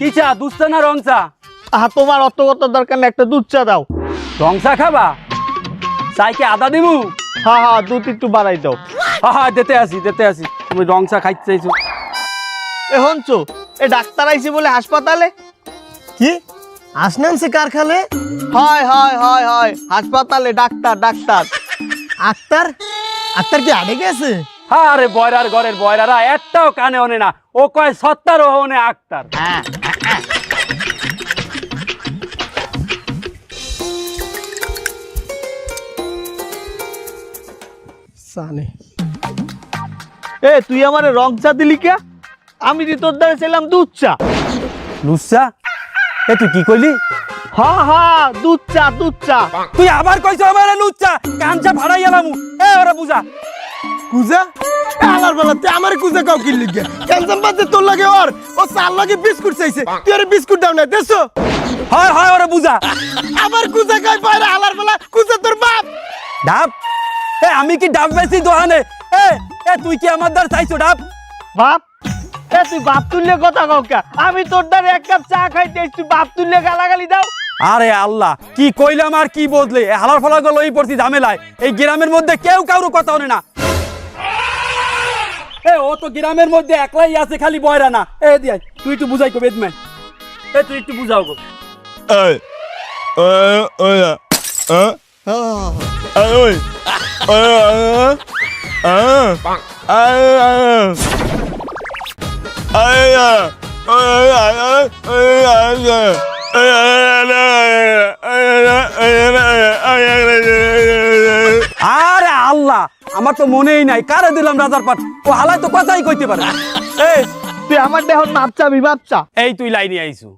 কি চা দুধ চা না রং চা? আহা তোমার অত কত দরকার না একটা দুধ চা দাও। রং চা খাবা? চাইকে আদা দিমু? হ্যাঁ হ্যাঁ দুধ একটু বাড়াই দাও। হ্যাঁ হ্যাঁ দিতে আসি দিতে আসি। তুমি রং চা খাইতে চাইছো। এ হনছো এ ডাক্তার আইছে বলে হাসপাতালে? কি? আসনাম সে কার খালে হয় হয় হয় হয় হাসপাতালে ডাক্তার ডাক্তার। আক্তার? আক্তার কি আড়ে গেছে? হ্যাঁ আরে বয়রার ঘরের বয়রারা একটাও কানে ওনে না। ও কয় সত্তার ওহনে আক্তার। সানে। এ তুই আমারে রং চা দিলি কে? আমি যে তোর দ্বারা ছিলাম দুধ চা। লুচ্চা এ তুই কি কইলি? হ্যাঁ হ্যাঁ দুধ চা দুধ চা। তুই আবার কইছো আমারে লুচ্চা কাঞ্চা ভাড়াই এলামু এ ওরে বুঝা। কুজা? আলার বেলা তুই আমার কুজা কাউ কিনলি ক্যান্সাম বাদে তোর লাগে ওর। ও চার লাগে বিস্কুট চাইছে। তুই ওর বিস্কুট দাও না হয় হয় ওরে বুঝা আবার কুজা খাই পারে আলার বেলা? কুজা তোর বাপ। ডাব? এ আমি কি ডাব বেশি দোহানে? এ এ তুই কি আমার দ্বার চাইছো ডাব? বাপ? এ তুই বাপ তুললে কথা কাউকে আমি তোর দ্বারা এক কাপ চা খাইতে তুই বাপ তুললে গালাগালি দাও। আরে আল্লাহ কি কইলাম আর কি বদলে? হালার ফালা গেল এই পড়ছি ঝামেলায়। এই গ্রামের মধ্যে কেউ কারও কথা হনে না। ও তো গ্রামের মধ্যে একলাই আছে খালি বয়রা না এ দিয়াই তুই একটু বুঝাই কো বেদম্যান এ তুই একটু বুঝাও গো Ơi. Ơi, ơi à. Ờ. Ơi ơi. আমার তো মনেই নাই কারে দিলাম রাজার পাট ও হালাই তো কথাই কইতে পারে এই তুই আমার দেহ মাপচা বিমাপচা এই তুই লাইনে আইছু।